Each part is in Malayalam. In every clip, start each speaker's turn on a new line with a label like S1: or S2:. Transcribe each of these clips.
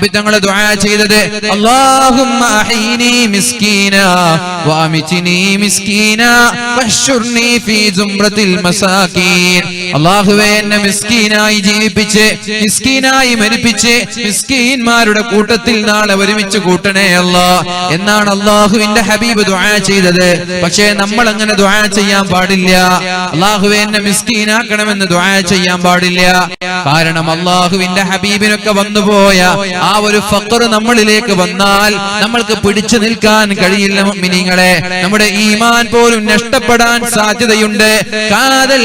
S1: തങ്ങളെ ദുആ ചെയ്തത് അല്ലാഹുമ്മ ഫീ മസാകീൻ. അല്ലാഹുവേ മിസ്കീനായി മിസ്കീനായി മിസ്കീന്മാരുടെ കൂട്ടത്തിൽ നാളെ ഒരുമിച്ച് കൂട്ടണേ അല്ലാ. എന്നാണ് അല്ലാഹുവിന്റെ ഹബീബ് ദുആ ചെയ്തത്. പക്ഷേ നമ്മൾ അങ്ങനെ ദുആ ചെയ്യാൻ പാടില്ല. അല്ലാഹുവേ എന്നെ മിസ്കീനാക്കണമെന്ന് ദുആ ചെയ്യാൻ പാടില്ല. കാരണം അല്ലാഹുവിന്റെ ഹബീബിനൊക്കെ വന്നുപോയ ആ ഒരു ഫക്കർ നമ്മളിലേക്ക് വന്നാൽ നമ്മൾക്ക് പിടിച്ചു നിൽക്കാൻ കഴിയില്ല മിനിങ്ങളെ നമ്മുടെ ഈമാൻ പോലും നഷ്ടപ്പെടാൻ സാധ്യതയുണ്ട്. കാതൽ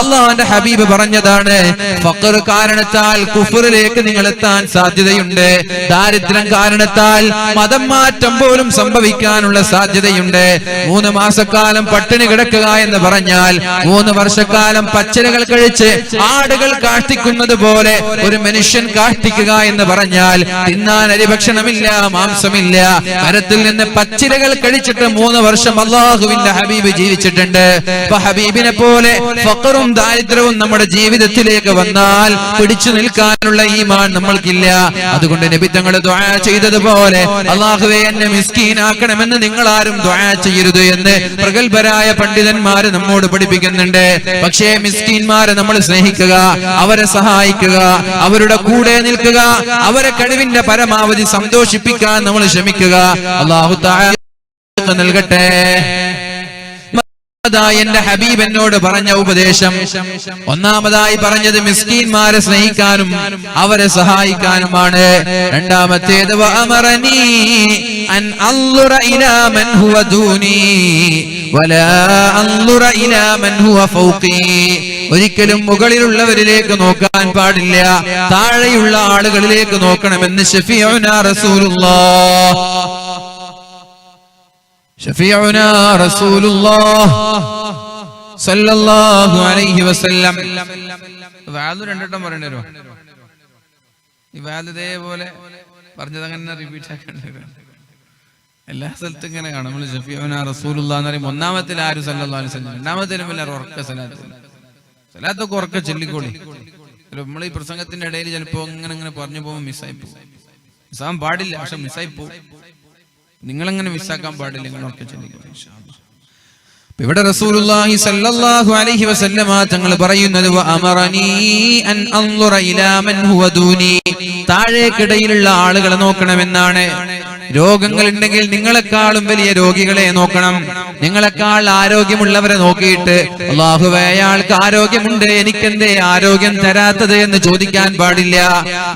S1: അള്ളാഹുവിന്റെ ഹബീബ് പറഞ്ഞതാണ് ഫഖർ കാരണത്താൽ കുഫറിലേക്ക് നിങ്ങൾ എത്താൻ സാധ്യതയുണ്ട്. ദാരിദ്ര്യം കാരണത്താൽ മതം മാറ്റം പോലും സംഭവിക്കാനുള്ള സാധ്യതയുണ്ട്. മൂന്ന് മാസക്കാലം പട്ടിണി കിടക്കുക എന്ന് പറഞ്ഞാൽ മൂന്ന് വർഷക്കാലം പച്ചരകൾ കഴിച്ച് ആടുകൾ കാഷ്ടിക്കുന്നത് പോലെ ഒരു മനുഷ്യൻ കാഷ്ടിക്കുക എന്ന് പറഞ്ഞാൽ തിന്നാൻ അരിഭക്ഷണമില്ല മാംസമില്ല. മരത്തിൽ നിന്ന് പച്ചിലകൾ കഴിച്ചിട്ട് മൂന്ന് വർഷം അള്ളാഹുവിന്റെ ഹബീബ് ജീവിച്ചിട്ടുണ്ട്. അപ്പൊ ഹബീബിനെ പോലെ ഫക്കറും ദാരിദ്ര്യവും നമ്മുടെ ജീവിതത്തിലേക്ക് വന്നാൽ പിടിച്ചു നിൽക്കാനുള്ള ഈമാൻ നമ്മൾക്കില്ല. അതുകൊണ്ട് നബി തങ്ങൾ ദ്വാ ചെയ്തതുപോലെ അള്ളാഹുവെ എന്നെ മിസ്കീനാക്കണമെന്ന് നിങ്ങൾ ആരും ദ്വാ ചെയ്യരുത് എന്ന് പ്രഗത്ഭരായ പണ്ഡിതന്മാര് നമ്മോട് പഠിപ്പിക്കുന്നുണ്ട്. പക്ഷേ മിസ്കീന്മാരെ നമ്മൾ സ്നേഹിക്കുക അവരെ സഹായിക്കുക അവരുടെ കൂടെ നിൽക്കുക അവരെ കഴിവിന്റെ പരമാവധി സന്തോഷിപ്പിക്കാൻ നമ്മൾ ശ്രമിക്കുക. അള്ളാഹു നൽകട്ടെ. എന്റെ ഹബീബ് എന്നോട് പറഞ്ഞ ഉപദേശം. ഒന്നാമതായി പറഞ്ഞത് മിസ്കീന്മാരെ സ്നേഹിക്കാനും അവരെ സഹായിക്കാനുമാണ്. രണ്ടാമത്തേത് ഒരിക്കലും മുകളിലുള്ളവരിലേക്ക് നോക്കാൻ പാടില്ല. താഴെയുള്ള ആളുകളിലേക്ക് നോക്കണമെന്ന് ഷെഫിയോ റസൂലുള്ളാഹ് ഷഫീഉന റസൂലുള്ളാഹ് സല്ലല്ലാഹു അലൈഹി വസല്ലം വാൽ രണ്ടെണ്ണം പറയേണ്ടി വരുമോ ഈ വാൽ ഇതേപോലെ പറഞ്ഞത് അങ്ങനെ റിപ്പീറ്റ് ആക്കേണ്ടി എല്ലാ സ്ഥലത്തും ഇങ്ങനെ കാണും. നമ്മൾ ഷഫിയോന റസൂലുള്ള എന്ന് പറയുമ്പോൾ ഒന്നാമത്തിൽ ആരും സല്ലല്ലാഹു അലൈഹി വസല്ലം? രണ്ടാമത്തേലും പിന്നെ ഉറക്ക സലാത്ത്. സലാത്തൊക്കെ ഉറക്ക ചൊല്ലിക്കോളി. നമ്മൾ ഈ പ്രസംഗത്തിന്റെ ഇടയിൽ ചിലപ്പോ ഇങ്ങനെ ഇങ്ങനെ പറഞ്ഞു പോകുമ്പോൾ മിസ്സായി പോകും. മിസ്സാൻ പാടില്ല പക്ഷെ മിസ്സായി പോകും. നിങ്ങളങ്ങനെ മിസ്സാക്കാൻ പാടില്ല നിങ്ങളൊക്കെ. അപ്പൊ ഇവിടെ റസൂലുള്ളാഹി സല്ലല്ലാഹു അലൈഹി വസല്ലമ തങ്ങൾ പറയുന്നത് "വ അമറനീ അൻ അൻളുറ ഇലാ മൻ ഹുവ ദൂനി താഴേക്കിടയിലുള്ള ആളുകളെ നോക്കണമെന്നാണ് രോഗങ്ങൾ ഉണ്ടെങ്കിൽ നിങ്ങളെക്കാളും വലിയ രോഗികളെ നോക്കണം. നിങ്ങളെക്കാൾ ആരോഗ്യമുള്ളവരെ നോക്കിയിട്ട് അള്ളാഹു അയാൾക്ക് ആരോഗ്യമുണ്ട് എനിക്കെന്തേ ആരോഗ്യം തരാത്തത് എന്ന് ചോദിക്കാൻ പാടില്ല.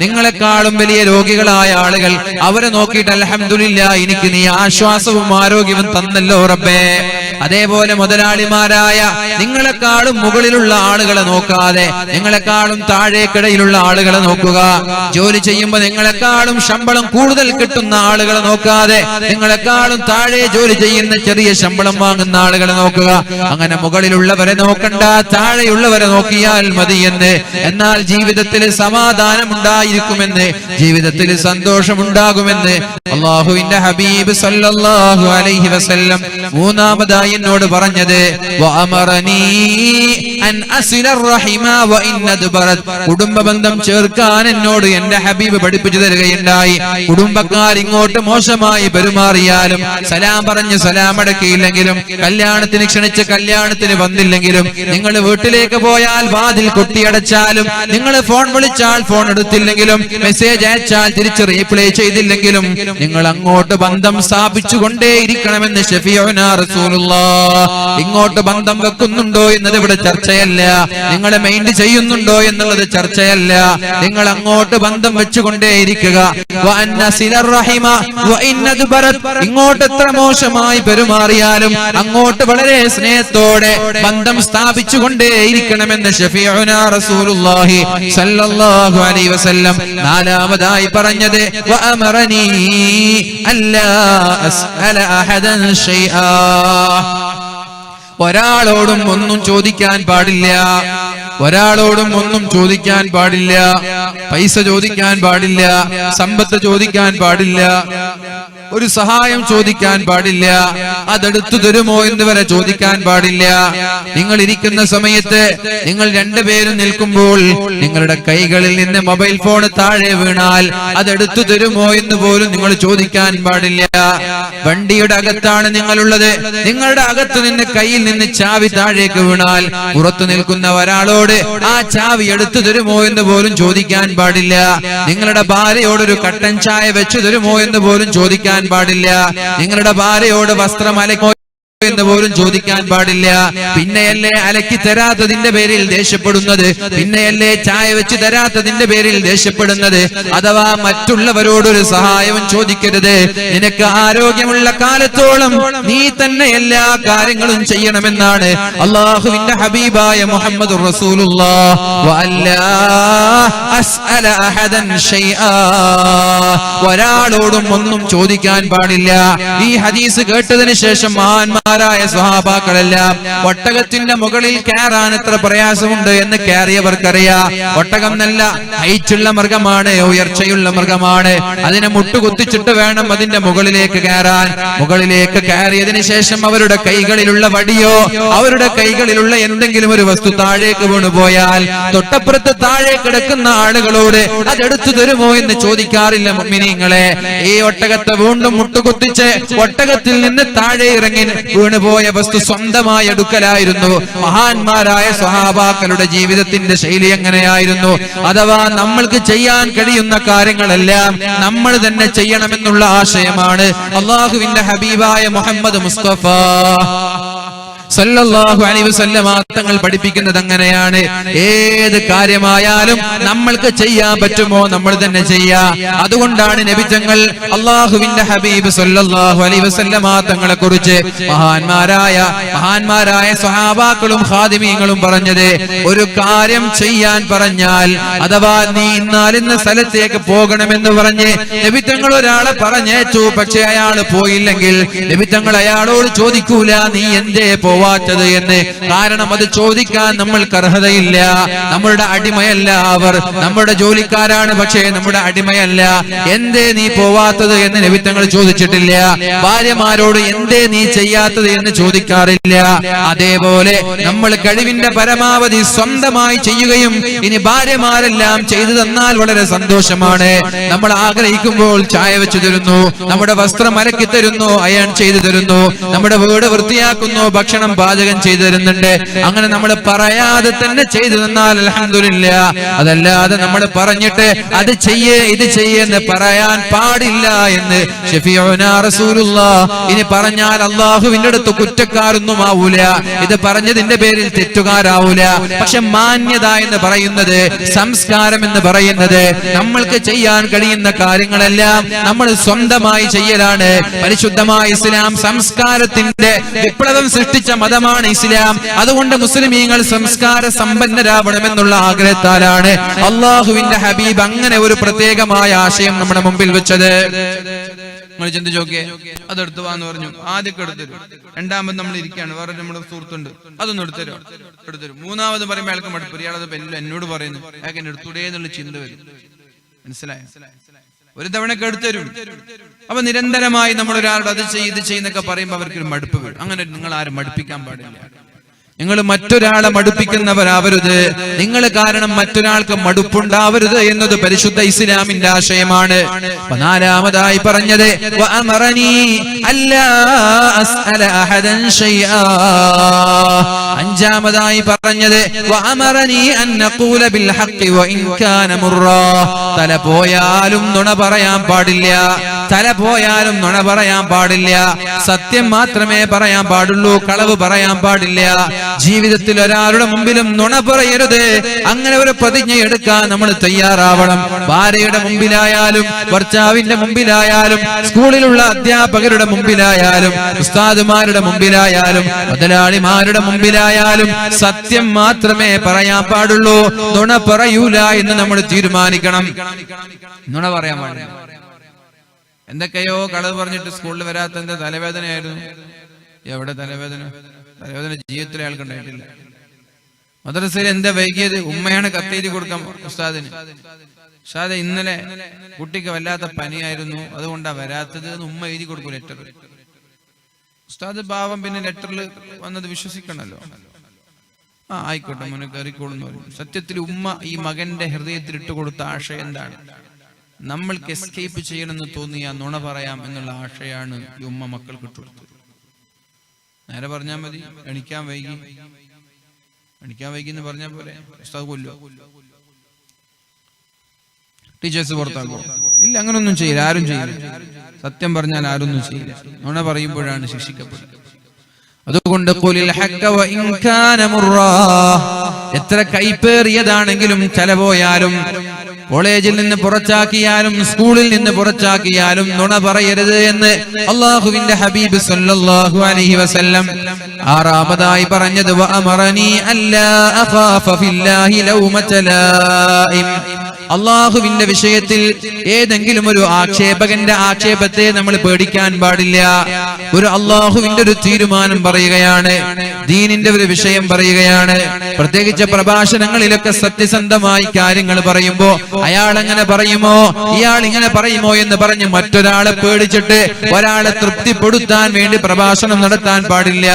S1: നിങ്ങളെക്കാളും വലിയ രോഗികളായ ആളുകൾ അവരെ നോക്കിയിട്ട് അലഹമില്ല എനിക്ക് നീ ആശ്വാസവും ആരോഗ്യവും തന്നല്ലോ റബ്ബേ. അതേപോലെ മുതലാളിമാരായ നിങ്ങളെക്കാളും മുകളിലുള്ള ആളുകളെ നോക്കാതെ നിങ്ങളെക്കാളും താഴേക്കിടയിലുള്ള ആളുകളെ നോക്കുക. ജോലി ചെയ്യുമ്പോൾ നിങ്ങളെക്കാളും ശമ്പളം കൂടുതൽ കിട്ടുന്ന ആളുകളെ നോക്കാതെ നിങ്ങളെക്കാളും താഴെ ജോലി ചെയ്യുന്ന ചെറിയ ശമ്പളം വാങ്ങുന്ന ആളുകളെ നോക്കുക. അങ്ങനെ മുകളിലുള്ളവരെ നോക്കണ്ട താഴെയുള്ളവരെ നോക്കിയാൽ മതി എന്ന് എന്നാൽ ജീവിതത്തിൽ സമാധാനം ഉണ്ടായിരിക്കുമെന്ന് ജീവിതത്തിൽ സന്തോഷമുണ്ടാകുമെന്ന് അള്ളാഹുവിന്റെ ഹബീബ് സല്ലല്ലാഹു അലൈഹി വസല്ലം മൂന്നാമതായി എന്നോട് പറഞ്ഞത് കുടുംബ ബന്ധം ചേർക്കാൻ എന്നോട് എന്റെ ഹബീബ് പഠിപ്പിച്ചു തരികയുണ്ടായി. കുടുംബക്കാർ ഇങ്ങോട്ട് മോശമായി പെരുമാറിയാലും സലാം പറഞ്ഞ് സലാം അടക്കിയില്ലെങ്കിലും കല്യാണത്തിന് ക്ഷണിച്ച് കല്യാണത്തിന് വന്നില്ലെങ്കിലും നിങ്ങൾ വീട്ടിലേക്ക് പോയാൽ വാതിൽ കൊട്ടിയടച്ചാലും നിങ്ങൾ ഫോൺ വിളിച്ചാൽ ഫോൺ എടുത്തില്ലെങ്കിലും മെസ്സേജ് അയച്ചാൽ തിരിച്ച് റീപ്ലൈ ചെയ്തില്ലെങ്കിലും നിങ്ങൾ അങ്ങോട്ട് ബന്ധം സ്ഥാപിച്ചുകൊണ്ടേ ഇരിക്കണമെന്ന് റസൂലുള്ള. ഇങ്ങോട്ട് ബന്ധം വെക്കുന്നുണ്ടോ എന്നത് ഇവിടെ ചർച്ചയല്ല. നിങ്ങൾ മൈൻഡ് ചെയ്യുന്നുണ്ടോ എന്നുള്ളത് ചർച്ചയല്ല. നിങ്ങൾ അങ്ങോട്ട് ബന്ധം വെച്ചുകൊണ്ടേ ഇങ്ങോട്ട് എത്ര മോശമായി പെരുമാറിയാലും അങ്ങോട്ട് വളരെ സ്നേഹത്തോടെ ബന്ധം സ്ഥാപിച്ചുകൊണ്ടേയിരിക്കണമെന്ന് ഷഫീഉന റസൂലുള്ളാഹി അലൈഹി വസല്ലം നാലാമതായി പറഞ്ഞത് വഅമറനീ അല്ലാ അസ്അല അഹദൻ ഷൈആ. ഒരാളോടും ഒന്നും ചോദിക്കാൻ പാടില്ല. ഒരാളോടും ഒന്നും ചോദിക്കാൻ പാടില്ല. പൈസ ചോദിക്കാൻ പാടില്ല. സമ്പത്ത് ചോദിക്കാൻ പാടില്ല. ഒരു സഹായം ചോദിക്കാൻ പാടില്ല. അതെടുത്തു തരുമോ എന്ന് വരെ ചോദിക്കാൻ പാടില്ല. നിങ്ങൾ ഇരിക്കുന്ന സമയത്ത് നിങ്ങൾ രണ്ടുപേരും നിൽക്കുമ്പോൾ നിങ്ങളുടെ കൈകളിൽ നിന്ന് മൊബൈൽ ഫോൺ താഴെ വീണാൽ അതെടുത്തു തരുമോ എന്ന് പോലും നിങ്ങൾ ചോദിക്കാൻ പാടില്ല. വണ്ടിയുടെ അകത്താണ് നിങ്ങളുള്ളത്. നിങ്ങളുടെ അകത്ത് നിന്ന് കയ്യിൽ നിന്ന് ചാവി താഴേക്ക് വീണാൽ പുറത്തു നിൽക്കുന്ന ഒരാളോട് ആ ചാവി എടുത്തു തരുമോ എന്ന് പോലും ചോദിക്കാൻ പാടില്ല. നിങ്ങളുടെ ഭാര്യയോടൊരു കട്ടൻ ചായ വെച്ചു തരുമോ എന്ന് പോലും ചോദിക്കാൻ പാടില്ല. നിങ്ങളുടെ ഭാര്യയോട് വസ്ത്രം അലക്കോ എന്ന് പോലും ചോദിക്കാൻ പാടില്ല. പിന്നെയല്ലേ അലക്കി തരാത്തതിന്റെ പേരിൽ ദേഷ്യപ്പെടുന്നത്? പിന്നെയല്ലേ ചായ വെച്ച് തരാത്തതിന്റെ പേരിൽ ദേഷ്യപ്പെടുന്നത്? അഥവാ മറ്റുള്ളവരോടൊരു സഹായവും ചോദിക്കരുത്. നിനക്ക് ആരോഗ്യമുള്ള കാലത്തോളം നീ തന്നെ എല്ലാ കാര്യങ്ങളും ചെയ്യണമെന്നാണ് അള്ളാഹുവിന്റെ ഹബീബായ മുഹമ്മദ് ഒരാളോടും ഒന്നും ചോദിക്കാൻ പാടില്ല. ഈ ഹദീസ് കേട്ടതിന് ശേഷം മഹാന്മാരായ സ്വഹാബാക്കളെല്ലാം ഒട്ടകത്തിന്റെ മുകളിൽ കയറാൻ എത്ര പ്രയാസമുണ്ട് എന്ന് കയറിയവർക്കറിയാം. ഒട്ടകം നല്ല ഹൈറ്റുള്ള മൃഗമാണ് ഉയർച്ചയുള്ള മൃഗമാണ്. അതിനെ മുട്ടുകുത്തിച്ചിട്ട് വേണം അതിന്റെ മുകളിലേക്ക് കയറാൻ. മുകളിലേക്ക് കയറിയതിന് ശേഷം അവരുടെ കൈകളിലുള്ള വടിയോ അവരുടെ കൈകളിലുള്ള എന്തെങ്കിലും ഒരു വസ്തു താഴേക്ക് വീണുപോയാൽ തൊട്ടപ്പുറത്ത് താഴെ കിടക്കുന്ന ആളുകളോട് അതെടുത്തു തരുമോ എന്ന് ചോദിക്കാറില്ല മുമ്മിനിങ്ങളെ ഈ ഒട്ടകത്തെ വീണ്ടും മുട്ടുകുത്തിച്ച് ഒട്ടകത്തിൽ നിന്ന് താഴെ ഇറങ്ങി വീണുപോയ വസ്തു സ്വന്തമായി എടുക്കലായിരുന്നു മഹാന്മാരായ സ്വഹാബാക്കളുടെ ജീവിതത്തിന്റെ ശൈലി എങ്ങനെയായിരുന്നു? അഥവാ നമ്മൾക്ക് ചെയ്യാൻ കഴിയുന്ന കാര്യങ്ങളെല്ലാം നമ്മൾ തന്നെ ചെയ്യണമെന്നുള്ള ആശയമാണ്. അള്ളാഹുവിന്റെ ഹബീബായ മുഹമ്മദ് മുസ്തഫ. സല്ലല്ലാഹു അലൈഹി വസല്ലമ തങ്ങൾ പഠിപ്പിക്കുന്നത് അങ്ങനെയാണ്. ഏത് കാര്യമായാലും നമ്മൾക്ക് ചെയ്യാൻ പറ്റുമോ നമ്മൾ തന്നെ ചെയ്യാ. അതുകൊണ്ടാണ് നബി തങ്ങൾ അള്ളാഹുവിന്റെ ഹബീബ് സല്ലല്ലാഹു അലൈഹി വസല്ലമ തങ്ങളെ കുറിച്ച് മഹാന്മാരായ മഹാന്മാരായ സ്വഹാബാക്കളും ഹാദിമീങ്ങളും പറഞ്ഞത്. ഒരു കാര്യം ചെയ്യാൻ പറഞ്ഞാൽ അഥവാ നീ ഇന്നാലിന്ന സ്ഥലത്തേക്ക് പോകണമെന്ന് പറഞ്ഞ് നബി തങ്ങൾ ഒരാളെ പറഞ്ഞേച്ചു. പക്ഷെ അയാൾ പോയില്ലെങ്കിൽ നബി തങ്ങൾ അയാളോട് ചോദിക്കൂല നീ എന്തേ പോവാത്തത് എന്ന്. കാരണം അത് ചോദിക്കാൻ നമ്മൾക്ക് അർഹതയില്ല. നമ്മളുടെ അടിമയല്ല അവർ. നമ്മുടെ ജോലിക്കാരാണ് പക്ഷേ നമ്മുടെ അടിമയല്ല. എന്തേ നീ പോവാത്തത് എന്ന് നബിത്തങ്ങൾ ചോദിച്ചിട്ടില്ല. ഭാര്യമാരോട് എന്തേ നീ ചെയ്യാത്തത് എന്ന് ചോദിക്കാറില്ല. അതേപോലെ നമ്മൾ കഴിവിന്റെ പരമാവധി സ്വന്തമായി ചെയ്യുകയും ഇനി ഭാര്യമാരെല്ലാം ചെയ്തു തന്നാൽ വളരെ സന്തോഷമാണ്. നമ്മൾ ആഗ്രഹിക്കുമ്പോൾ ചായ വെച്ചു തരുന്നു. നമ്മുടെ വസ്ത്രം അലക്കി തരുന്നു. അയൺ ചെയ്തു തരുന്നു. നമ്മുടെ വീട് വൃത്തിയാക്കുന്നു. ഭക്ഷണം പാചകം ചെയ്തു തരുന്നുണ്ട്. അങ്ങനെ നമ്മൾ പറയാതെ തന്നെ ചെയ്തു തന്നാൽ അലഹമില്ല അതല്ലാതെ നമ്മൾ പറഞ്ഞിട്ട് അത് ചെയ്യേ ഇത് ചെയ്യെന്ന് പറയാൻ പാടില്ല എന്ന് ഇനി പറഞ്ഞാൽ അള്ളാഹുവിന്റെ അടുത്ത് കുറ്റക്കാരൊന്നും ആവൂല. ഇത് പറഞ്ഞതിന്റെ പേരിൽ തെറ്റുകാരാവൂല. പക്ഷെ മാന്യത എന്ന് പറയുന്നത് സംസ്കാരം എന്ന് പറയുന്നത് നമ്മൾക്ക് ചെയ്യാൻ കഴിയുന്ന കാര്യങ്ങളെല്ലാം നമ്മൾ സ്വന്തമായി ചെയ്യലാണ്. പരിശുദ്ധമായ ഇസ്ലാം സംസ്കാരത്തിന്റെ വിപ്ലവം സൃഷ്ടിച്ച മതമാണ് ഇസ്ലാം. അതുകൊണ്ട് മുസ്ലിമീങ്ങൾ സംസ്കാര സമ്പന്നരാവണമെന്നുള്ള ആഗ്രഹത്താലാണ് അള്ളാഹുവിന്റെ ഹബീബ് അങ്ങനെ ഒരു പ്രത്യേകമായ ആശയം നമ്മുടെ മുമ്പിൽ വെച്ചത്. നിങ്ങൾ ചിന്തിച്ച് നോക്കിയേ അതെടുത്തു വാന്ന് പറഞ്ഞു. ആദ്യമൊക്കെ എടുത്തരും. രണ്ടാമത് നമ്മൾ ഇരിക്കുകയാണ്. വേറെ നമ്മുടെ സുഹൃത്തുണ്ട്. അതൊന്നും എടുത്തരോ. എടുത്തരും. മൂന്നാമത് പറയുമ്പോൾ അയാൾക്ക് മടുപ്പ്. ഇയാളത് എന്നോട് പറയുന്നു. അയാൾക്ക് എന്നെ എടുത്തൂടേ എന്നുള്ള ചിന്ത വരും. മനസ്സിലായോ? ഒരു തവണ കെടുത്തരും അപ്പൊ നിരന്തരമായി നമ്മൾ ഒരാളുടെ അത് ചെയ്ത് ചെയ്യുന്നൊക്കെ പറയുമ്പോൾ അവർക്കൊരു മടുപ്പ് വീഴും അങ്ങനെ നിങ്ങൾ ആരും മടുപ്പിക്കാൻ പാടില്ല. നിങ്ങൾ മറ്റൊരാളെ മടുപ്പിക്കുന്നവരാവരുത് നിങ്ങൾ കാരണം മറ്റൊരാൾക്ക് മടുപ്പുണ്ടാവരുത് എന്നത് പരിശുദ്ധ ഇസ്ലാമിന്റെ ആശയമാണ് നാലാമതായി പറഞ്ഞത്. അഞ്ചാമതായി പറഞ്ഞത്. തല പോയാലും നുണ പറയാൻ പാടില്ല തല പോയാലും നുണ പറയാൻ പാടില്ല. സത്യം മാത്രമേ പറയാൻ പാടുള്ളൂ കളവ് പറയാൻ പാടില്ല. ജീവിതത്തിൽ ഒരാളുടെ മുമ്പിലും നുണ പറയരുത്. അങ്ങനെ ഒരു പ്രതിജ്ഞ എടുക്കാൻ നമ്മൾ തയ്യാറാവണം. ഭാര്യയുടെ മുമ്പിലായാലും ഭർത്താവിന്റെ മുമ്പിലായാലും സ്കൂളിലുള്ള അധ്യാപകരുടെ മുമ്പിലായാലും ഉസ്താദുമാരുടെ മുമ്പിലായാലും മുതലാളിമാരുടെ മുമ്പിലായാലും സത്യം മാത്രമേ പറയാൻ പാടുള്ളൂ. നുണ പറയൂല എന്ന് നമ്മൾ തീരുമാനിക്കണം. നുണ പറയാൻ പാടില്ല. എന്തൊക്കെയോ കളവ് പറഞ്ഞിട്ട് സ്കൂളിൽ വരാത്ത തലവേദനയായിരുന്നു. എവിടെ തലവേദന? തലവേദന ജീവിതത്തിൽ അയാൾക്ക് ഉണ്ടായിട്ടില്ല. മദ്രസയിൽ എന്താ വൈകിയത്? ഉമ്മയാണ് കത്തേരി കൊടുക്കാൻ ഉസ്താദിന്. ഉസ്താദ് ഇന്നലെ കുട്ടിക്ക് വല്ലാത്ത പനിയായിരുന്നു. അതുകൊണ്ടാ വരാത്തത് എന്ന് ഉമ്മ എഴുതി കൊടുക്കും ലെറ്റർ ഉസ്താദ് ഭാവം പിന്നെ ലെറ്ററിൽ വന്നത് വിശ്വസിക്കണല്ലോ. ആ ആയിക്കോട്ടെ മോനെ കയറിക്കോളുന്നു സത്യത്തിൽ ഉമ്മ ഈ മകന്റെ ഹൃദയത്തിൽ ഇട്ട് കൊടുത്ത ആശയം എന്താണ്? നമ്മൾക്ക് എസ്കേപ്പ് ചെയ്യണമെന്ന് തോന്നിയ നുണ പറയാം എന്നുള്ള ആശയാണ് ഈ ഉമ്മ മക്കൾക്ക് ഇട്ടുകൊടുത്തത്. നേരെ പറഞ്ഞാൽ മതി എണിക്കാൻ വൈകി. എണിക്കാൻ വൈകി. എന്ന് പറഞ്ഞാൽ പോലെ ഉസ്താദ് കൊല്ലോ ടീച്ചേഴ്സ് പുറത്താക്കുമോ ഇല്ല അങ്ങനൊന്നും ചെയ്യില്ല ആരും ചെയ്യില്ല സത്യം പറഞ്ഞാൽ ആരൊന്നും ചെയ്യില്ല. നുണ പറയുമ്പോഴാണ് ശിക്ഷിക്കപ്പെടുന്നത്. അതുകൊണ്ട്. എത്ര കൈപ്പേറിയതാണെങ്കിലും ചില പോയാലും കോളേജിൽ നിന്ന് പുറത്താക്കിയാലും സ്കൂളിൽ നിന്ന് പുറത്താക്കിയാലും നുണ പറയരുത് എന്ന് അള്ളാഹുവിന്റെ ഹബീബ് സല്ലല്ലാഹു അലൈഹി വസല്ലം ആറാമതായി പറഞ്ഞത് അല്ലാ ഫില്ലാഹി അള്ളാഹുവിന്റെ വിഷയത്തിൽ ഏതെങ്കിലും ഒരു ആക്ഷേപകന്റെ ആക്ഷേപത്തെ നമ്മൾ പേടിക്കാൻ പാടില്ല. ഒരു അള്ളാഹുവിന്റെ ഒരു തീരുമാനം പറയുകയാണ് ദീനിന്റെ ഒരു വിഷയം പറയുകയാണ്. പ്രത്യേകിച്ച് പ്രഭാഷണങ്ങളിലൊക്കെ സത്യസന്ധമായി കാര്യങ്ങൾ പറയുമ്പോ അയാൾ അങ്ങനെ പറയുമോ ഇയാൾ ഇങ്ങനെ പറയുമോ എന്ന് പറഞ്ഞ് മറ്റൊരാളെ പേടിച്ചിട്ട് ഒരാളെ തൃപ്തിപ്പെടുത്താൻ വേണ്ടി പ്രഭാഷണം നടത്താൻ പാടില്ല.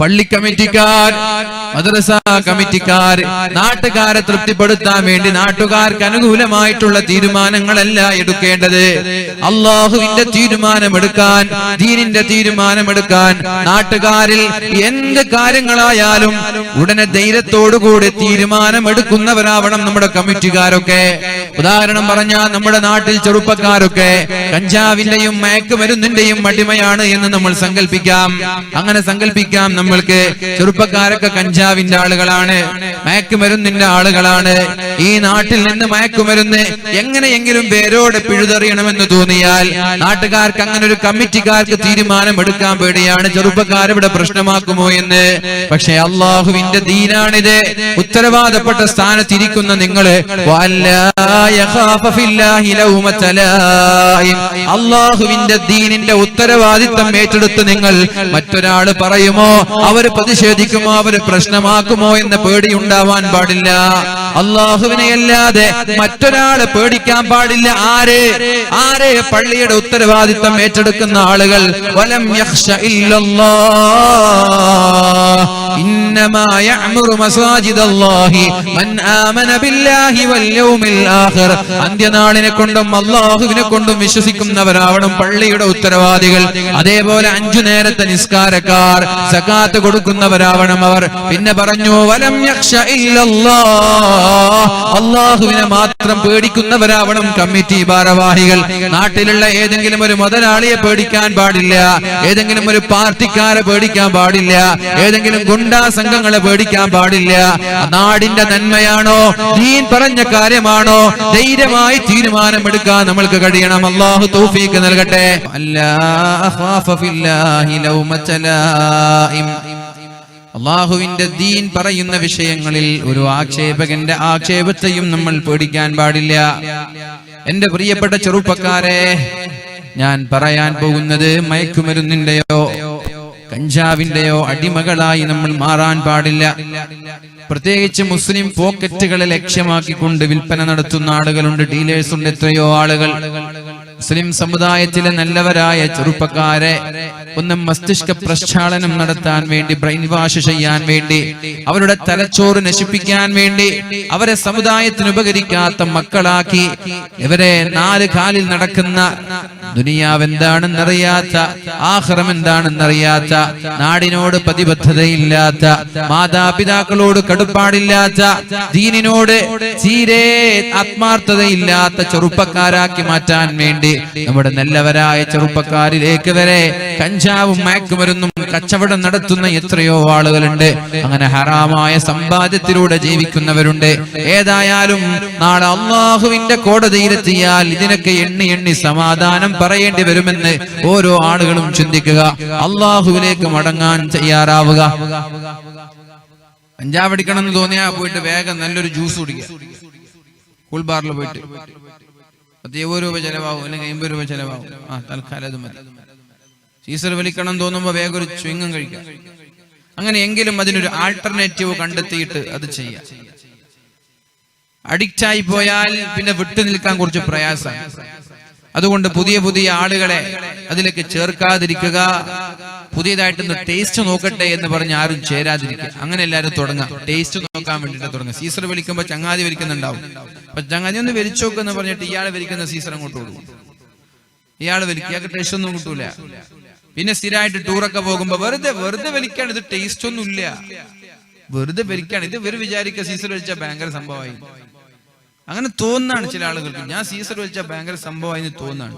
S1: പള്ളി കമ്മിറ്റിക്കാർ മദ്രസ കമ്മിറ്റിക്കാർ നാട്ടുകാരെ തൃപ്തിപ്പെടുത്താൻ വേണ്ടി നാട്ടുകാർക്ക് അനുകൂലമായിട്ടുള്ള തീരുമാനങ്ങളല്ല എടുക്കേണ്ടത്. അള്ളാഹുവിന്റെ തീരുമാനമെടുക്കാൻ ദീനിന്റെ തീരുമാനമെടുക്കാൻ നാട്ടുകാരിൽ എന്ത് കാര്യങ്ങളായാലും ഉടനെ ധൈര്യത്തോടുകൂടി തീരുമാനമെടുക്കുന്നവരാവണം നമ്മുടെ കമ്മിറ്റിക്കാരൊക്കെ. ഉദാഹരണം പറഞ്ഞാൽ നമ്മുടെ നാട്ടിൽ ചെറുപ്പക്കാരൊക്കെ കഞ്ചാവിന്റെയും മയക്കുമരുന്നിന്റെയും അടിമയാണ് എന്ന് നമ്മൾ സങ്കല്പിക്കാം. അങ്ങനെ സങ്കല്പിക്കാം നമ്മൾക്ക് ചെറുപ്പക്കാരൊക്കെ കഞ്ചാവിന്റെ ആളുകളാണ്. മയക്കുമരുന്നിന്റെ ആളുകളാണ്. ഈ നാട്ടിൽ നിന്ന് മയക്കുമരുന്ന് എങ്ങനെയെങ്കിലും പേരോടെ പിഴുതെറിയണമെന്ന് തോന്നിയാൽ നാട്ടുകാർക്ക് അങ്ങനെ ഒരു കമ്മിറ്റിക്കാർക്ക് തീരുമാനം എടുക്കാൻ പേടിയാണ് ചെറുപ്പക്കാരിവിടെ പ്രശ്നമാക്കുമോ എന്ന്. പക്ഷെ അള്ളാഹുവിന്റെ ദീനാണിത്. ഉത്തരവാദപ്പെട്ട സ്ഥാനത്തിരിക്കുന്ന നിങ്ങൾ അള്ളാഹുവിന്റെ ദീനിന്റെ ഉത്തരവാദിത്തം ഏറ്റെടുത്ത് നിങ്ങൾ മറ്റൊരാൾ പറയുമോ? അവർ പ്രതിഷേധിക്കുമോ? അവർ പ്രശ്നമാക്കുമോ? എന്ന പേടിയുണ്ടാവാൻ പാടില്ല. അള്ളാഹുവിനെ അല്ലാതെ മറ്റൊരാളെ പേടിക്കാൻ പാടില്ല. ആര്? ആരെ? പള്ളിയുടെ ഉത്തരവാദിത്തം ഏറ്റെടുക്കുന്ന ആളുകൾ. വലം യക്ഷ ഇല്ലല്ലാഹ് ഇന്നമാ യഅ്മുറു മസാജിദല്ലാഹി മൻ ആമന ബില്ലാഹി വൽ യൗമിൽ ആഖിർ. അന്ത്യനാളിനെ കൊണ്ടും അള്ളാഹുവിനെ കൊണ്ടും വിശ്വസിക്കുന്നവരാവണം പള്ളിയുടെ ഉത്തരവാദികൾ. അതേപോലെ അഞ്ചു നേരത്തെ നിസ്കാരക്കാർ സകാത്ത് കൊടുക്കുന്നവരാവണം അവർ. പിന്നെ പറഞ്ഞു വലം അള്ളാഹുവിനെ മാത്രം പേടിക്കുന്നവരാവണം കമ്മിറ്റി ഭാരവാഹികൾ. നാട്ടിലുള്ള ഏതെങ്കിലും ഒരു മുതലാളിയെ പേടിക്കാൻ പാടില്ല. ഏതെങ്കിലും ഒരു പാർട്ടിക്കാരെ പേടിക്കാൻ പാടില്ല. ഏതെങ്കിലും ഗുണ്ടാ സംഘങ്ങളെ പേടിക്കാൻ പാടില്ല. നാടിന്റെ നന്മയാണോ? ദീൻ പറഞ്ഞ കാര്യമാണോ? ധൈര്യമായി തീരുമാനമെടുക്കാൻ നമ്മൾക്ക് കഴിയണം. അള്ളാഹു തൗഫീക്ക് നൽകട്ടെ. അള്ളാഹുവിന്റെ ദീൻ പറയുന്ന വിഷയങ്ങളിൽ ഒരു ആക്ഷേപകന്റെ ആക്ഷേപത്തെയും നമ്മൾ പേടിക്കാൻ പാടില്ല. എന്റെ പ്രിയപ്പെട്ട ചെറുപ്പക്കാരെ ഞാൻ പറയാൻ പോകുന്നത് മയക്കുമരുന്നിന്റെയോ കഞ്ചാവിന്റെയോ അടിമകളായി നമ്മൾ മാറാൻ പാടില്ല. പ്രത്യേകിച്ച് മുസ്ലിം പോക്കറ്റുകളെ ലക്ഷ്യമാക്കിക്കൊണ്ട് വിൽപ്പന നടത്തുന്ന ആളുകളുണ്ട് ഡീലേഴ്സ് ഉണ്ട് എത്രയോ ആളുകൾ. മുസ്ലിം സമുദായത്തിലെ നല്ലവരായ ചെറുപ്പക്കാരെ ഒന്ന് മസ്തിഷ്ക പ്രക്ഷാളനം നടത്താൻ വേണ്ടി ബ്രെയിൻ വാഷ് ചെയ്യാൻ വേണ്ടി അവരുടെ തലച്ചോറ് നശിപ്പിക്കാൻ വേണ്ടി അവരെ സമുദായത്തിന് ഉപകരിക്കാത്ത മക്കളാക്കി ഇവരെ നാല് കാലിൽ നടക്കുന്ന ദുനിയാവ് എന്താണെന്നറിയാത്ത ആഹ്റം എന്താണെന്നറിയാത്ത നാടിനോട് പ്രതിബദ്ധതയില്ലാത്ത മാതാപിതാക്കളോട് കടുപ്പാടില്ലാത്ത ദീനിനോട് തീരെ ആത്മാർത്ഥതയില്ലാത്ത ചെറുപ്പക്കാരാക്കി മാറ്റാൻ വേണ്ടി നമ്മുടെ നല്ലവരായ ചെറുപ്പക്കാരിലേക്ക് വരെ കഞ്ചാവും മയക്കുമരുന്നും കച്ചവടം നടത്തുന്ന എത്രയോ ആളുകളുണ്ട്. അങ്ങനെ ഹറാമായ സമ്പാദ്യത്തിലൂടെ ജീവിക്കുന്നവരുണ്ട്. ഏതായാലും നാളെ അള്ളാഹുവിന്റെ കോടതിയിലെത്തിയാൽ ഇതിനൊക്കെ എണ്ണി എണ്ണി സമാധാനം പറയേണ്ടി വരുമെന്ന് ഓരോ ആളുകളും ചിന്തിക്കുക. അള്ളാഹുവിലേക്ക് മടങ്ങാൻ തയ്യാറാവുക. കഞ്ചാവ് അടിക്കണം എന്ന് തോന്നിയാ പോയിട്ട് വേഗം നല്ലൊരു ജ്യൂസ് കുടിക്കുക. കൂൾ ബാറിൽ പോയിട്ട്. പത്ത് എഴുപത് രൂപ ചെലവാകും അല്ലെങ്കിൽ അമ്പത് രൂപ ചെലവാകും. ആ തൽക്കാലം അത് മതി. സീസർ വലിക്കണം തോന്നുമ്പോ വേഗം ഒരു ചുങ്ങം കഴിക്കാം. അങ്ങനെ എങ്കിലും അതിനൊരു ആൾട്ടർനേറ്റീവ് കണ്ടെത്തിയിട്ട് അത് ചെയ്യാം. അഡിക്റ്റായി പോയാൽ പിന്നെ വിട്ടു നിൽക്കാൻ കുറച്ച് പ്രയാസം അതുകൊണ്ട് പുതിയ പുതിയ ആളുകളെ അതിലേക്ക് ചേർക്കാതിരിക്കുക. പുതിയതായിട്ടൊന്ന് ടേസ്റ്റ് നോക്കട്ടെ എന്ന് പറഞ്ഞ് ആരും ചേരാതിരിക്കുക. അങ്ങനെ എല്ലാവരും തുടങ്ങാം. ടേസ്റ്റ് നോക്കാൻ വേണ്ടിയിട്ട് തുടങ്ങി. സീസർ വലിക്കുമ്പോൾ ചങ്ങാതി വലിക്കുന്നുണ്ടാവും അപ്പൊ ചങ്ങാതി ഒന്ന് വലിച്ചു എന്ന് പറഞ്ഞിട്ട് ഇയാൾ വലിക്കുന്ന സീസർ അങ്ങോട്ട് കൊടുക്കും ഇയാൾ ഇയാൾക്ക് ടേസ്റ്റ് ഒന്നും കിട്ടൂല. പിന്നെ സ്ഥിരമായിട്ട് ടൂറൊക്കെ പോകുമ്പോ വെറുതെ വെറുതെ വലിക്കാണ് ഇത് ടേസ്റ്റ് ഒന്നും ഇല്ല. വെറുതെ വലിക്കാണ് ഇത് ഇവർ വിചാരിക്കുക സീസർ വലിച്ച ഭയങ്കര സംഭവമായി. അങ്ങനെ തോന്നാണ് ചില ആളുകൾക്ക്. ഞാൻ സീസർ വലിച്ച ഭയങ്കര സംഭവമായി തോന്നാണ്.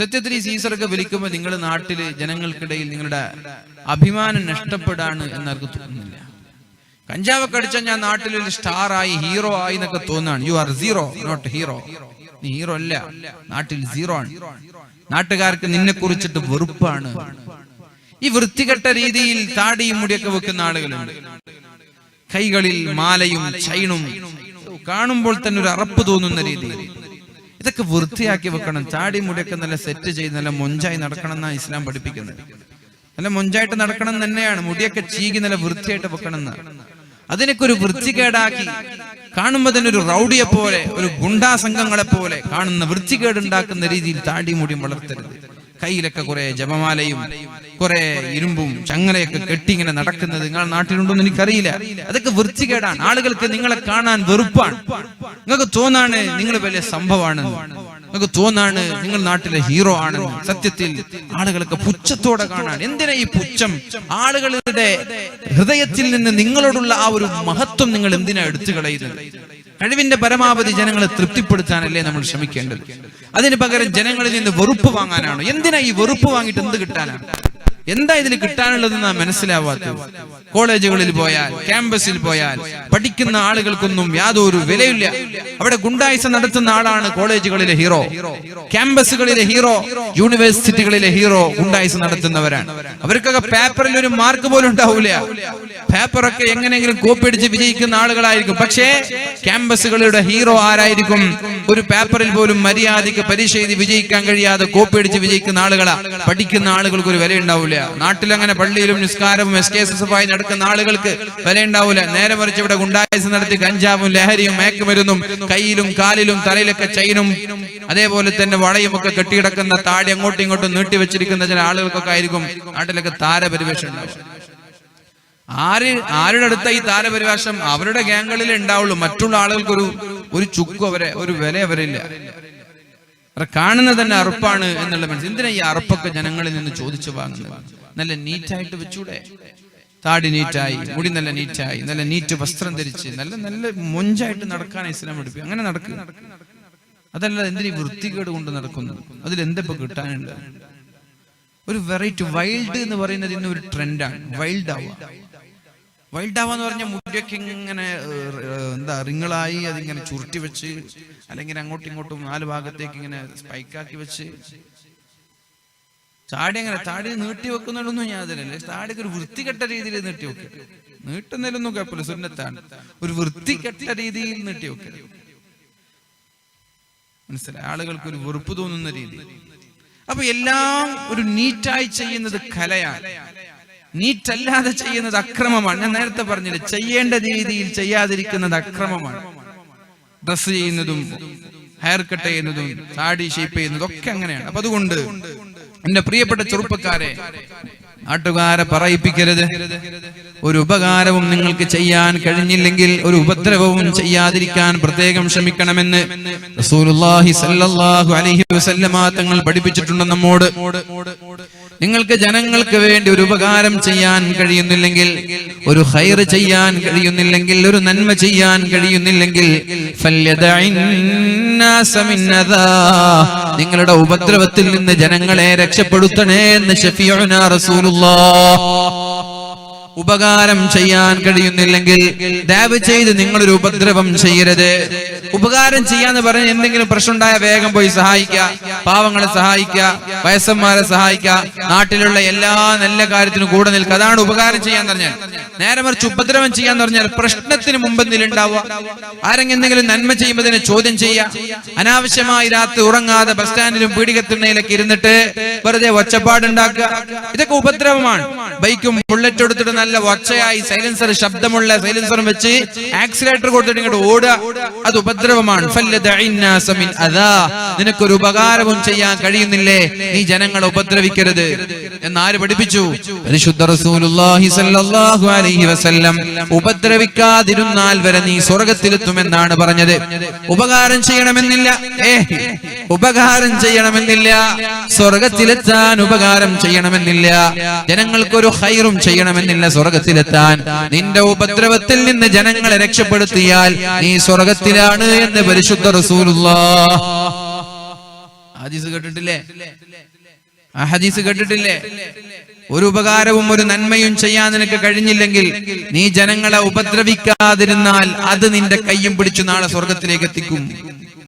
S1: സത്യത്തിൽ ഈ സീസറൊക്കെ വലിക്കുമ്പോൾ നിങ്ങളുടെ നാട്ടിൽ ജനങ്ങൾക്കിടയിൽ നിങ്ങളുടെ അഭിമാനം നഷ്ടപ്പെടാണ് എന്നാർക്ക് തോന്നുന്നില്ല. കഞ്ചാവൊക്കെ അടിച്ചാൽ ഞാൻ നാട്ടിൽ ഒരു സ്റ്റാർ ആയി ഹീറോ ആയി എന്നൊക്കെ തോന്നാണ് you are zero not hero നീ ഹീറോ അല്ല. നാട്ടിൽ സീറോ ആണ്. നാട്ടുകാർക്ക് നിന്നെ കുറിച്ചിട്ട് വെറുപ്പാണ്. ഈ വൃത്തികെട്ട രീതിയിൽ താടിയും മുടിയൊക്കെ വെക്കുന്ന ആളുകളുണ്ട്. കൈകളിൽ മാലയും ചൈണും കാണുമ്പോൾ തന്നെ ഒരു അറപ്പ് തോന്നുന്ന രീതിയിൽ. ഇതൊക്കെ വൃത്തിയാക്കി വെക്കണം. താടി മുടിയൊക്കെ നല്ല സെറ്റ് ചെയ്ത് നല്ല മൊഞ്ചായി നടക്കണം എന്നാണ് ഇസ്ലാം പഠിപ്പിക്കുന്നത്. നല്ല മുഞ്ചായിട്ട് നടക്കണം തന്നെയാണ്. മുടിയൊക്കെ ചീകി നല്ല വൃത്തിയായിട്ട് വെക്കണം അതിനൊക്കെ ഒരു വൃത്തികേടാക്കി കാണുമ്പോ തന്നെ ഒരു റൗഡിയെ പോലെ ഒരു ഗുണ്ടാ സംഘങ്ങളെ പോലെ കാണുന്ന വൃത്തികേട് ഉണ്ടാക്കുന്ന രീതിയിൽ താടി മുടിയും വളർത്തരുത്. കയ്യിലൊക്കെ കുറെ ജപമാലയും കുറെ ഇരുമ്പും ചങ്ങലയൊക്കെ കെട്ടി ഇങ്ങനെ നടക്കുന്നത് നിങ്ങളുടെ നാട്ടിലുണ്ടോന്ന് എനിക്കറിയില്ല. അതൊക്കെ വൃത്തികേടാണ്. ആളുകൾക്ക് നിങ്ങളെ കാണാൻ വെറുപ്പാണ്. നിങ്ങൾക്ക് തോന്നാണ് നിങ്ങൾ വലിയ സംഭവമാണ് നിങ്ങൾക്ക് തോന്നാണ് നിങ്ങൾ നാട്ടിലെ ഹീറോ ആണ് സത്യത്തിൽ ആളുകൾക്ക് പുച്ഛത്തോടെ കാണാൻ എന്തിനാ ഈ പുച്ഛം? ആളുകളുടെ ഹൃദയത്തിൽ നിന്ന് നിങ്ങളോടുള്ള ആ ഒരു മഹത്വം നിങ്ങൾ എന്തിനാ എടുത്തു കളയുന്നത് കഴിവിന്റെ പരമാവധി ജനങ്ങളെ തൃപ്തിപ്പെടുത്താനല്ലേ നമ്മൾ ശ്രമിക്കേണ്ടത്? അതിന് പകരം ജനങ്ങളിൽ നിന്ന് വെറുപ്പ് വാങ്ങാനാണ്? എന്തിനാ ഈ വെറുപ്പ് വാങ്ങിയിട്ട് എന്ത് കിട്ടാനാണ്? എന്താ ഇതിൽ കിട്ടാനുള്ളതെന്ന് മനസ്സിലാവാത്തത്? കോളേജുകളിൽ പോയാൽ ക്യാമ്പസിൽ പോയാൽ പഠിക്കുന്ന ആളുകൾക്കൊന്നും യാതൊരു വിലയില്ല. അവിടെ ഗുണ്ടായിസ നടത്തുന്ന ആളാണ് കോളേജുകളിലെ ഹീറോ. ക്യാമ്പസുകളിലെ ഹീറോ യൂണിവേഴ്സിറ്റികളിലെ ഹീറോ ഗുണ്ടായിസ നടത്തുന്നവരാണ്. അവർക്കൊക്കെ പേപ്പറിൽ ഒരു മാർക്ക് പോലും ഉണ്ടാവില്ല പേപ്പറൊക്കെ എങ്ങനെയെങ്കിലും കോപ്പി അടിച്ച് വിജയിക്കുന്ന ആളുകളായിരിക്കും. പക്ഷേ ക്യാമ്പസുകളുടെ ഹീറോ ആരായിരിക്കും? ഒരു പേപ്പറിൽ പോലും മര്യാദയ്ക്ക് പരീക്ഷ എഴുതി വിജയിക്കാൻ കഴിയാതെ കോപ്പി അടിച്ച് വിജയിക്കുന്ന ആളുകളാ. പഠിക്കുന്ന ആളുകൾക്ക് ഒരു വില ഉണ്ടാവില്ല നാട്ടിൽ അങ്ങനെ പള്ളിയിലും നിസ്കാരവും എസ് കെ എസ് എസ് നടക്കുന്ന ആളുകൾക്ക് വില ഉണ്ടാവില്ല നേരെ മറിച്ച് ഇവിടെ ഗുണ്ടായസ് നടത്തി കഞ്ചാവും ലഹരിയും മയക്കുമരുന്നും കയ്യിലും കാലിലും തലയിലൊക്കെ ചൈനും അതേപോലെ തന്നെ വളയും ഒക്കെ കെട്ടിയിടക്കുന്ന താടി അങ്ങോട്ടും ഇങ്ങോട്ടും നീട്ടി വെച്ചിരിക്കുന്ന ചില ആളുകൾക്കൊക്കെ ആയിരിക്കും നാട്ടിലൊക്കെ താരപരിവേഷം ഉണ്ടാവും ആര് ആരുടെ അടുത്ത ഈ താരപരിവേഷം? അവരുടെ ഗ്യാങ്ങുകളിൽ ഉണ്ടാവുള്ളൂ. മറ്റുള്ള ആളുകൾക്ക് ഒരു ചുക്കും അവരെ ഒരു വില അവരില്ല. കാണുന്നത് തന്നെ അറുപ്പാണ് എന്നുള്ള മനസ്സിൽ. എന്തിനാ ഈ അറുപ്പൊക്കെ ജനങ്ങളിൽ നിന്ന് ചോദിച്ചു വാങ്ങുന്നത്? നല്ല നീറ്റായിട്ട് വെച്ചൂടെ? താടി നീറ്റായി മുടി നല്ല നീറ്റായി നല്ല നീറ്റ് വസ്ത്രം ധരിച്ച് നല്ല നല്ല മൊഞ്ചായിട്ട് നടക്കാൻ ഇസ്ലാം എടുപ്പിക്കും അങ്ങനെ നടക്കുക അതല്ല എന്തിനീ വൃത്തികേട് കൊണ്ട് നടക്കുന്നു അതിൽ എന്തിപ്പോ കിട്ടാനുണ്ട് ഒരു വെറൈറ്റി വൈൽഡ് എന്ന് പറയുന്നത് ഇന്ന് ഒരു ട്രെൻഡാണ് വൈൽഡ് ആവുക. വൈൽഡ് എന്ന് പറഞ്ഞ മുടിയൊക്കെ ഇങ്ങനെ എന്താ റിങ്ങളായി അതിങ്ങനെ ചുരുട്ടി വെച്ച് അല്ലെങ്കിൽ അങ്ങോട്ടും ഇങ്ങോട്ടും നാല് ഭാഗത്തേക്ക് ഇങ്ങനെ സ്പൈക്കാക്കി വെച്ച്. താടി അങ്ങനെ താടി നീട്ടി വെക്കുന്നതിലൊന്നും അതിലല്ലേ. താടിക്ക് ഒരു വൃത്തികെട്ട രീതിയിൽ നീട്ടി വെക്കും. നീട്ടുന്നതിലൊന്നും കുഴപ്പമില്ല സുന്നത്താണ്. ഒരു വൃത്തികെട്ട രീതിയിൽ നീട്ടി വെക്കുക മനസ്സിലായി? ആളുകൾക്ക് ഒരു വെറുപ്പ് തോന്നുന്ന രീതി. അപ്പൊ എല്ലാം ഒരു നീറ്റായി ചെയ്യുന്നത് കലയാണ്. നീറ്റല്ലാതെ ചെയ്യുന്നത് അക്രമമാണ്. ഞാൻ നേരത്തെ പറഞ്ഞില്ലേ ചെയ്യേണ്ട രീതിയിൽ ചെയ്യാതിരിക്കുന്നത് അക്രമമാണ്. ഡ്രസ് ചെയ്യുന്നതും ഹെയർ കട്ട് ചെയ്യുന്നതും താടി ഷേപ്പ് ചെയ്യുന്നതും ഒക്കെ അങ്ങനെയാണ്. അപ്പൊ അതുകൊണ്ട് എന്റെ പ്രിയപ്പെട്ട ചെറുപ്പക്കാരെ നാട്ടുകാരെ പറയിപ്പിക്കരുത്. ഒരു ഉപകാരവും നിങ്ങൾക്ക് ചെയ്യാൻ കഴിഞ്ഞില്ലെങ്കിൽ ഒരു ഉപദ്രവവും ചെയ്യാതിരിക്കാൻ പ്രത്യേകം ശ്രമിക്കണമെന്ന് റസൂലുള്ളാഹി സല്ലല്ലാഹു അലൈഹി വസല്ലമ തങ്ങൾ പഠിപ്പിച്ചിട്ടുണ്ട് നമ്മോട്. നിങ്ങൾക്ക് ജനങ്ങൾക്ക് വേണ്ടി ഒരു ഉപകാരം ചെയ്യാൻ കഴിയുന്നില്ലെങ്കിൽ ഒരു ഹൈർ ചെയ്യാൻ കഴിയുന്നില്ലെങ്കിൽ ഒരു നന്മ ചെയ്യാൻ കഴിയുന്നില്ലെങ്കിൽ. നിങ്ങളുടെ ഉപദ്രവത്തിൽ നിന്ന് ജനങ്ങളെ രക്ഷപ്പെടുത്തണേ എന്ന് ഷഫീഉന റസൂലുള്ളാഹ് ഉപകാരം ചെയ്യാൻ കഴിയുന്നില്ലെങ്കിൽ ദയവ് ചെയ്ത് നിങ്ങളൊരു ഉപദ്രവം ചെയ്യരുത്. ഉപകാരം ചെയ്യാന്ന് പറഞ്ഞ് എന്തെങ്കിലും പ്രശ്നം ഉണ്ടായ വേഗം പോയി സഹായിക്കുക പാവങ്ങളെ സഹായിക്കുക വയസ്സന്മാരെ സഹായിക്കുക നാട്ടിലുള്ള എല്ലാ നല്ല കാര്യത്തിനും കൂടെ നിൽക്കുക അതാണ് ഉപകാരം ചെയ്യാൻ പറഞ്ഞാൽ നേരെ മറിച്ച് ഉപദ്രവം ചെയ്യാന്ന് പറഞ്ഞാൽ പ്രശ്നത്തിന് മുമ്പ് ഉണ്ടാവുക ആരെങ്കിലും നന്മ ചെയ്യുമ്പോൾ ചോദ്യം ചെയ്യുക. അനാവശ്യമായി രാത്രി ഉറങ്ങാതെ ബസ് സ്റ്റാൻഡിലും പീഡികത്തിണ്ണയിലൊക്കെ ഇരുന്നിട്ട് വെറുതെ ഒച്ചപ്പാടുണ്ടാക്കുക. ഇതൊക്കെ ഉപദ്രവമാണ്. ബൈക്കും ബുള്ളറ്റ് എടുത്തിട്ട് നല്ല ഒച്ചയായി സൈലൻസർ ശബ്ദമുള്ള സൈലൻസറും വെച്ച് ആക്സിലേറ്റർ കൊടുത്തിട്ട് ഇങ്ങോട്ട് ഓടുക. അത് ഉപദ്രവമാണ്. നിനക്കൊരു ഉപകാരവും ചെയ്യാൻ കഴിയുന്നില്ലേ? നീ ജനങ്ങളെ ഉപദ്രവിക്കരുത്. എന്നാര് പഠിപ്പിച്ചു? പരിശുദ്ധ റസൂലുള്ളാഹി സ്വല്ലല്ലാഹു അലൈഹി വസല്ലം ഉപദ്രവിക്കാതിരുന്നാൽ വരെ നീ സ്വർഗത്തിലെത്തുമെന്നാണ് പറഞ്ഞത്. ഉപകാരം ചെയ്യണമെന്നില്ല. ഏ ഉപകാരം ചെയ്യണമെന്നില്ല. സ്വർഗത്തിലെത്താൻ ഉപകാരം ചെയ്യണമെന്നില്ല. ജനങ്ങൾക്കൊരു ഹൈറും ചെയ്യണമെന്നില്ല സ്വർഗത്തിലെത്താൻ. നിന്റെ ഉപദ്രവത്തിൽ നിന്ന് ജനങ്ങളെ രക്ഷപ്പെടുത്തിയാൽ നീ സ്വർഗത്തിലാണ് എന്ന് പരിശുദ്ധ റസൂലുള്ള. ഹദീസ് കേട്ടിട്ടില്ലേ? ആ ഹദീസ് കേട്ടിട്ടില്ലേ? ഒരു ഉപകാരവും ഒരു നന്മയും ചെയ്യാൻ നിനക്ക് കഴിഞ്ഞില്ലെങ്കിൽ നീ ജനങ്ങളെ ഉപദ്രവിക്കാതിരുന്നാൽ അത് നിന്റെ കയ്യും പിടിച്ചു നാളെ സ്വർഗത്തിലേക്ക് എത്തിക്കും.